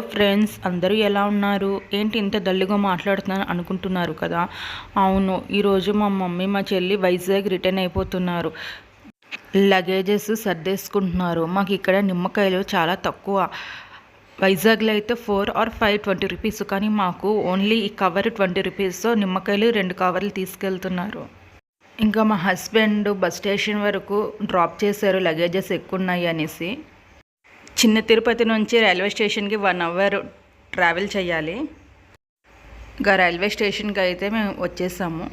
Friends అందరూ ఎలా ఉన్నారు? ఏంటి ఇంత డల్గా మాట్లాడుతున్నాను అనుకుంటున్నారు కదా? అవును ఈరోజు మా మమ్మీ మా చెల్లి వైజాగ్ రిటర్న్ అయిపోతున్నారు. లగేజెస్ సర్దేసుకుంటున్నారు. మాకు ఇక్కడ నిమ్మకాయలు చాలా తక్కువ. వైజాగ్లో అయితే four or five twenty rupees కానీ మాకు ఓన్లీ ఈ కవర్ ట్వంటీ రూపీస్ నిమ్మకాయలు రెండు కవర్లు తీసుకెళ్తున్నారు. ఇంకా మా హస్బెండ్ బస్ స్టేషన్ వరకు డ్రాప్ చేశారు లగేజెస్ ఎక్కువ ఉన్నాయి అనేసి. చిన్న తిరుపతి నుంచి రైల్వే స్టేషన్కి వన్ అవర్ ట్రావెల్ చేయాలి. ఇంకా రైల్వే స్టేషన్కి అయితే మేము వచ్చేసాము.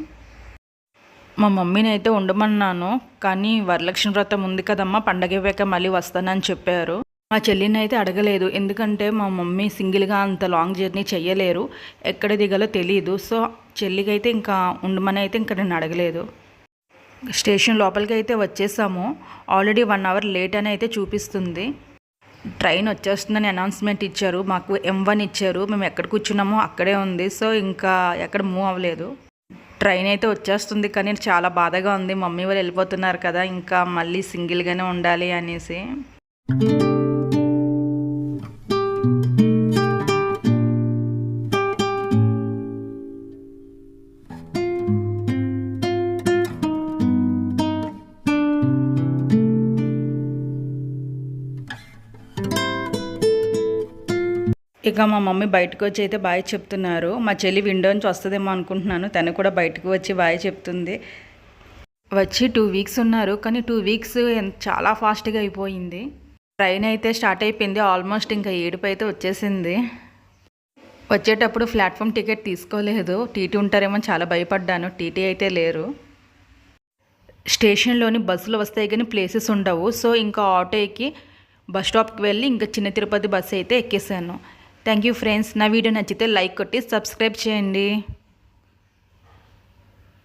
మా మమ్మీని అయితే ఉండమన్నాను కానీ వరలక్ష్మి వ్రతం ఉంది కదమ్మా పండగ వేక మళ్ళీ వస్తానని చెప్పారు. మా చెల్లిని అయితే అడగలేదు ఎందుకంటే మా మమ్మీ సింగిల్గా అంత లాంగ్ జర్నీ చేయలేరు ఎక్కడ దిగాలో తెలియదు సో చెల్లికి అయితే ఇంకా ఉండమని అయితే ఇంకా నేను అడగలేదు. స్టేషన్ లోపలికి అయితే వచ్చేసాము. ఆల్రెడీ వన్ అవర్ లేట్ అని అయితే చూపిస్తుంది. ట్రైన్ వచ్చేస్తుందని అనౌన్స్మెంట్ ఇచ్చారు. మాకు ఎం వన్ ఇచ్చారు. మేము ఎక్కడ కూర్చున్నామో అక్కడే ఉంది. సో ఇంకా ఎక్కడ మూవ్ అవ్వలేదు. ట్రైన్ అయితే వచ్చేస్తుంది కానీ చాలా బాధగా ఉంది. మమ్మీ వాళ్ళు వెళ్ళిపోతున్నారు కదా ఇంకా మళ్ళీ సింగిల్గానే ఉండాలి అనేసి. ఇక మా మమ్మీ బయటకు వచ్చి అయితే బాయ్ చెప్తున్నారు. మా చెల్లి విండో నుంచి వస్తుందేమో అనుకుంటున్నాను. తను కూడా బయటకు వచ్చి బాయ్ చెప్తుంది. వచ్చి టూ వీక్స్ ఉన్నారు. కానీ టూ వీక్స్ చాలా ఫాస్ట్గా అయిపోయింది. ట్రైన్ అయితే స్టార్ట్ అయిపోయింది. ఆల్మోస్ట్ ఇంకా ఏడుపు అయితే వచ్చేసింది. వచ్చేటప్పుడు ప్లాట్ఫామ్ టికెట్ తీసుకోలేదు. టీటీ ఉంటారేమో చాలా భయపడ్డాను. టీటీ అయితే లేరు. స్టేషన్లోని బస్సులు వస్తాయి కానీ ప్లేసెస్ ఉండవు. సో ఇంకా ఆటో ఎక్కి బస్ స్టాప్కి వెళ్ళి ఇంకా చిన్న తిరుపతి బస్సు అయితే ఎక్కేసాను. థ్యాంక్ యూ ఫ్రెండ్స్ నా వీడియో నచ్చితే లైక్ కొట్టి సబ్స్క్రైబ్ చేయండి.